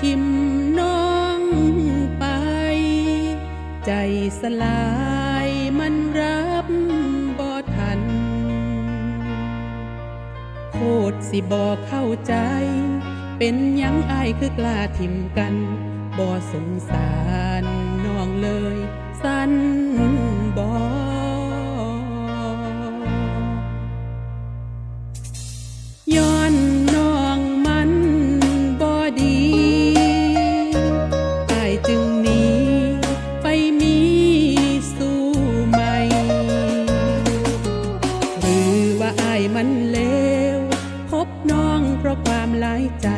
ทิมน้องไป ใจสลายมันรับบ่ทัน โคตรสิบอกเข้าใจ เป็นยังอายคือกล้าทิมกันบ่สงสาร หลายใจ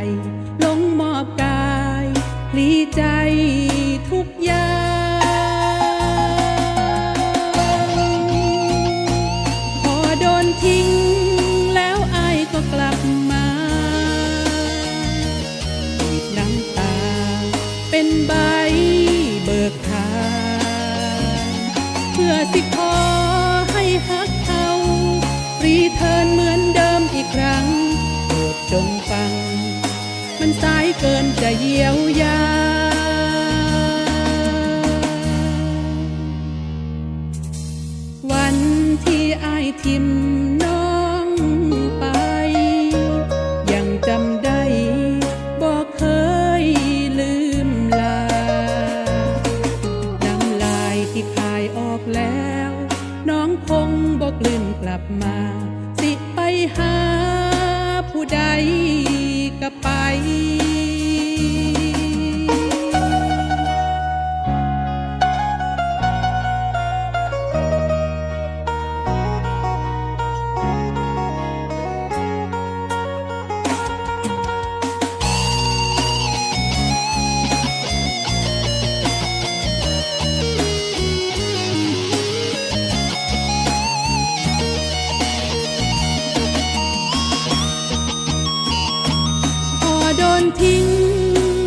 ลงมอบกายพลีใจทุกอย่างพอโดนทิ้ง แล้วอายก็กลับมาบีบน้ำตา เป็นใบเบิกทางเพื่อสิขอให้ฮัก จงฟัง มันสายเกินจะเยียวยาวันที่อายทิม นทิ้ง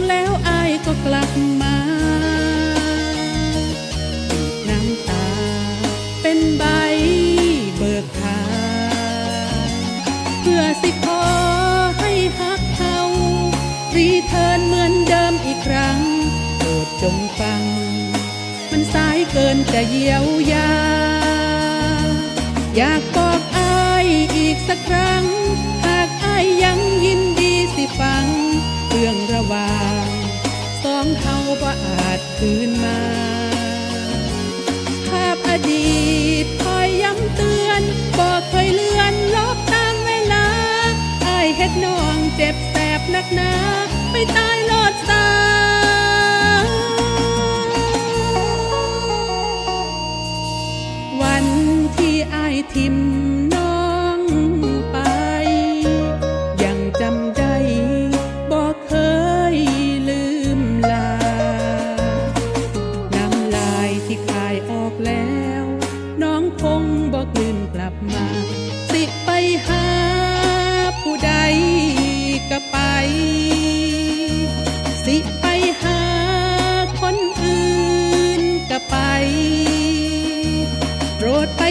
แล้วอายก็กลับมา น้ำตาเป็นใบเบิกทางเพื่อสิขอให้ฮักเขารีเทิร์นเหมือนเดิมอีกครั้งโปรดจงฟัง มันสายเกินจะเยียวยา อยากบอกอายอีกสักครั้ง หากอายยังยิน สิฟังเรื่องระวางสองเฮาบ่อาจคืนมา ภาพอดีตคอยย้ำเตือนบอกเคยเลื่อนลบตามเวลาอายเฮ็ดน้องเจ็บแสบนักหนา ไปตาย ที่คลายออกแล้ว น้องคงบอกลืนกลับมา สิไปหาผู้ใดก็ไป สิไปหาคนอื่นก็ไป โปรดไป